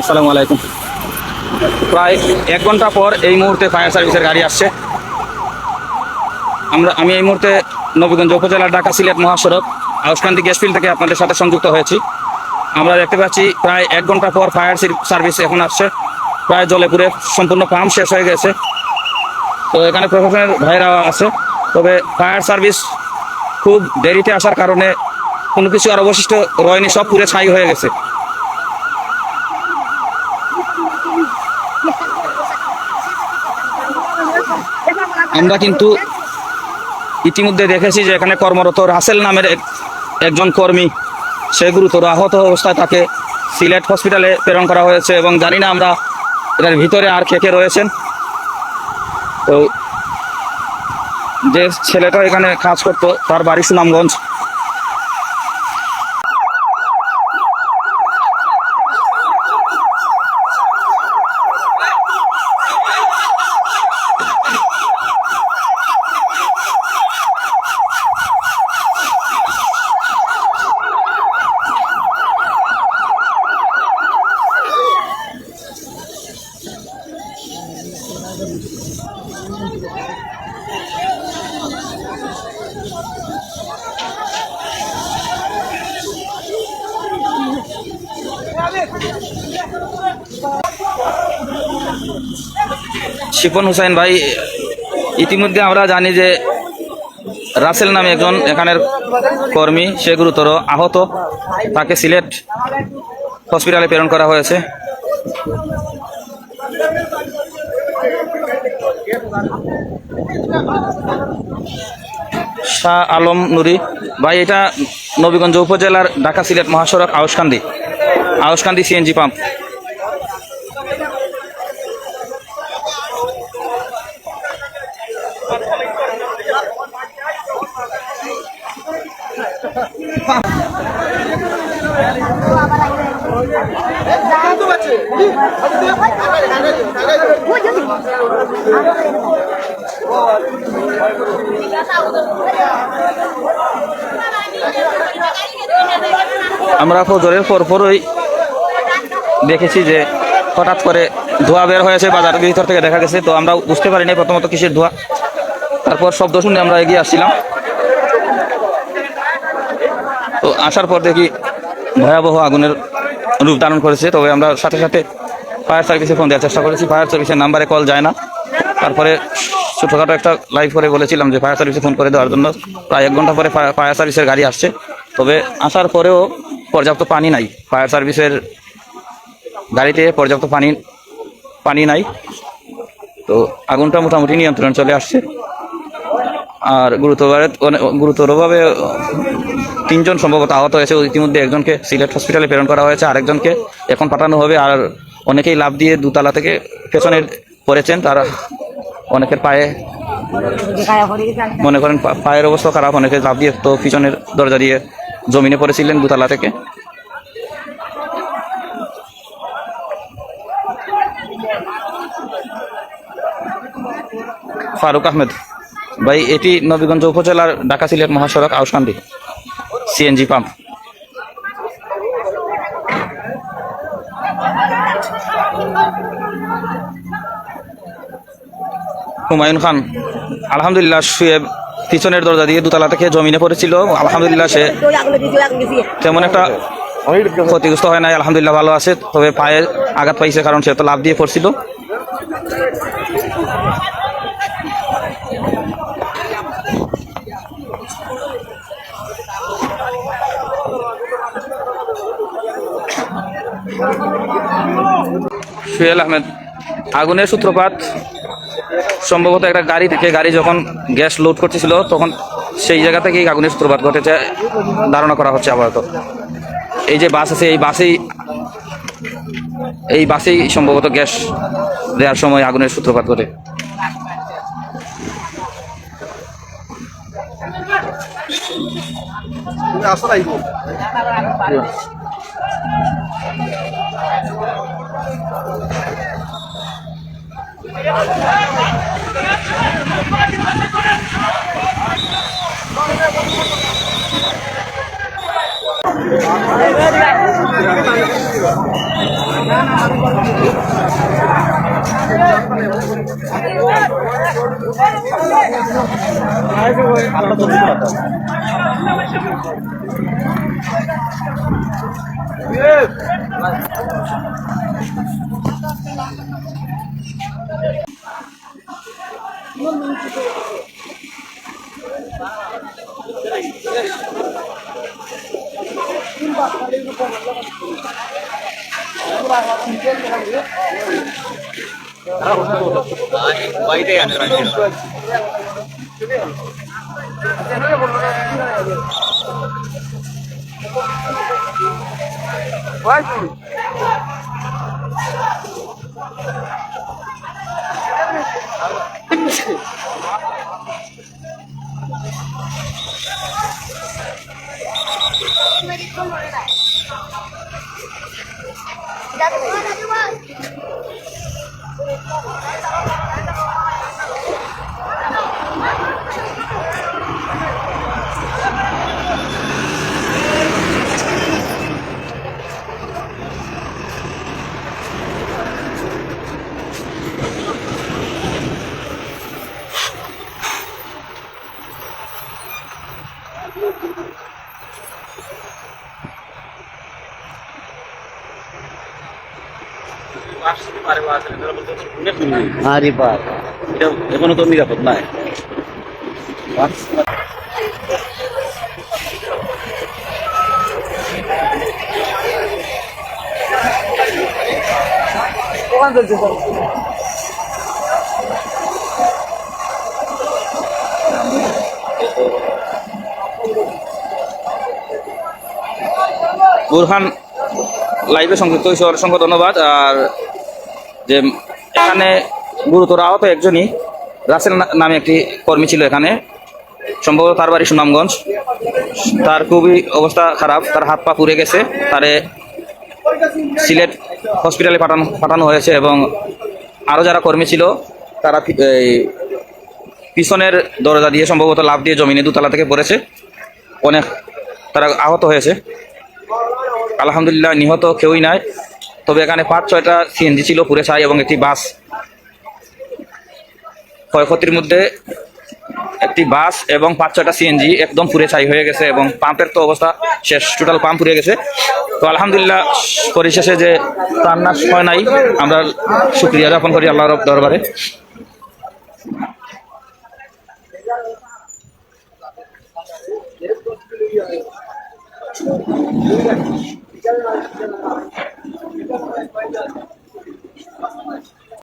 আসসালামু আলাইকুম। প্রায় এক ঘণ্টা পর এই মুহূর্তে ফায়ার সার্ভিসের গাড়ি আসছে। আমরা, আমি এই মুহূর্তে নবীগঞ্জ উপজেলার ঢাকা সিলেট মহাসড়ক আউসকান্দি গ্যাস ফিল্ড থেকে আপনাদের সাথে সংযুক্ত হয়েছি। আমরা দেখতে পাচ্ছি প্রায় এক ঘণ্টা পর ফায়ার সার্ভিস এখন আসছে। প্রায় জলে পুরে সম্পূর্ণ পাম্প শেষ হয়ে গেছে। তো এখানে প্রশাসনের ভাইরা আছে। তবে ফায়ার সার্ভিস খুব দেরিতে আসার কারণে কোনো কিছু আর অবশিষ্ট রয়নি, সব পুরে ছাই হয়ে গেছে। আমরা কিন্তু ইতিমধ্যে দেখেছি যে এখানে কর্মরত রাসেল নামের এক- একজন কর্মী, সে গুরুতর আহত অবস্থায় তাকে সিলেট হসপিটালে প্রেরণ করা হয়েছে এবং জানি না আমরা এটার ভিতরে আর কে কে রয়েছেন। তো যে ছেলেটা এখানে কাজ করতো, তার বাড়ি সুনামগঞ্জ। শিপন হুসাইন ভাই, ইতিমধ্যে আমরা জানি যে রাসেল নামে একজন এখানের কর্মী, সে গুরুতর আহত। তাকে সিলেট হসপিটালে প্রেরণ করা হয়েছে। শাহ আলম নুরি, ভাই, এটা নবীগঞ্জ উপজেলার ঢাকা সিলেট মহাসড়ক আউসকান্দি আউসকান্দি সিএনজি পাম্প। আমরা ফজরের পরপরই দেখেছি যে হঠাৎ করে ধোঁয়া বের হয়েছে বাজারের ভিতর থেকে দেখা গেছে। তো আমরা বুঝতে পারিনি প্রথমত কিসের ধোঁয়া। তারপর শব্দ শুনে আমরা এগিয়ে আসছিলাম তো আসার পর দেখি ভয়াবহ আগুনের রূপ ধারণ করেছে। তবে আমরা সাথে সাথে ফায়ার সার্ভিসে ফোন দেওয়ার চেষ্টা করেছি। ফায়ার সার্ভিসের নাম্বারে কল যায় না। তারপরে ছোটোখাটো একটা লাইভ করে বলেছিলাম যে ফায়ার সার্ভিসে ফোন করে দেওয়ার জন্য। প্রায় এক ঘণ্টা পরে ফায়ার সার্ভিসের গাড়ি আসছে। তবে আসার পরেও পর্যাপ্ত পানি নাই। ফায়ার সার্ভিসের গাড়িতে পর্যাপ্ত পানি পানি নাই। তো আগুনটা মোটামুটি নিয়ন্ত্রণ চলে আসছে। আর গুরুতর গুরুতরভাবে তিনজন সম্ভবত আহত হয়েছে। ইতিমধ্যে একজনকে সিলেট হসপিটালে প্রেরণ করা হয়েছে, আরেকজনকে এখন পাঠানো হবে। আর অনেকেই লাভ দিয়ে দুতলা থেকে পেছনে পড়েছেন, তারা অনেকের পায়ে মনে করেন পায়ের অবস্থা খারাপ, অনেকে লাভ দিয়ে তো পিছনের দরজা দিয়ে জমিনে পড়েছিলেন দুতলা থেকে। ফারুক আহমেদ, ভাই, এটি নবীগঞ্জ উপজেলার ঢাকা সিলেট মহাসড়ক আউসান্দি সিএনজি পাম্প। হুমায়ুন খান, আলহামদুলিল্লাহ শুয়ে পিছনের দরজা দিয়ে দুতলা থেকে জমিনে পড়েছিল। আলহামদুলিল্লাহ সে তেমন একটা ক্ষতিগ্রস্ত হয় নাই, আলহামদুলিল্লাহ ভালো আছে, তবে পায়ে আঘাত পাইছে কারণ সে তো লাভ দিয়ে পড়ছিল। সুহেল আহমেদ। আগুনের সূত্রপাত, সম্ভবত একটা গাড়ি থেকে গাড়ি যখন গ্যাস লোড করতেছিল, তখন সেই জায়গা থেকেই আগুনের সূত্রপাত ঘটেছে, ধারণা করা হচ্ছে আপাতত। এই যে বাস আছে, এই বাসেই এই বাসেই সম্ভবত গ্যাস দেওয়ার সময় আগুনের সূত্রপাত ঘটে। আসলে Yes. బయట That's what I want. আরে বাপ। এটা এখনও তো নিরাপদ নাই। বুরহান লাইভে সংযুক্ত হয়েছে অসংখ্য ধন্যবাদ। আর যে এখানে গুরুতর আহত একজনই রাসেল নামে একটি কর্মী ছিল এখানে। সম্ভবত তার বাড়ি সুনামগঞ্জ। তার খুবই অবস্থা খারাপ, তার হাত পা পুড়ে গেছে, তারে সিলেট হসপিটালে পাঠানো পাঠানো হয়েছে এবং আরও যারা কর্মী ছিল, তারা এই পিছনের দরজা দিয়ে সম্ভবত লাভ দিয়ে জমিনে দুতলা থেকে পড়েছে। অনেক তারা আহত হয়েছে। আলহামদুলিল্লাহ নিহত কেউই নাই। তবে এখানে পাঁচ, ছয়টা সিএনজি ছিল, পুরে ছাই এবং একটি বাস। ক্ষয়ক্ষতির মধ্যে একটি বাস এবং পাঁচ, ছয়টা সিএনজি একদম পুরে ছাই হয়ে গেছে এবং পাম্পের তো অবস্থা শেষ। টোটাল পাম্প পুড়ে গেছে। তো আলহামদুলিল্লাহ, পরিশেষে যে প্রাণ নাশ হয় নাই, আমরা শুক্রিয়া জ্ঞাপন করি আল্লাহর দরবারে। Thank you. Thank you.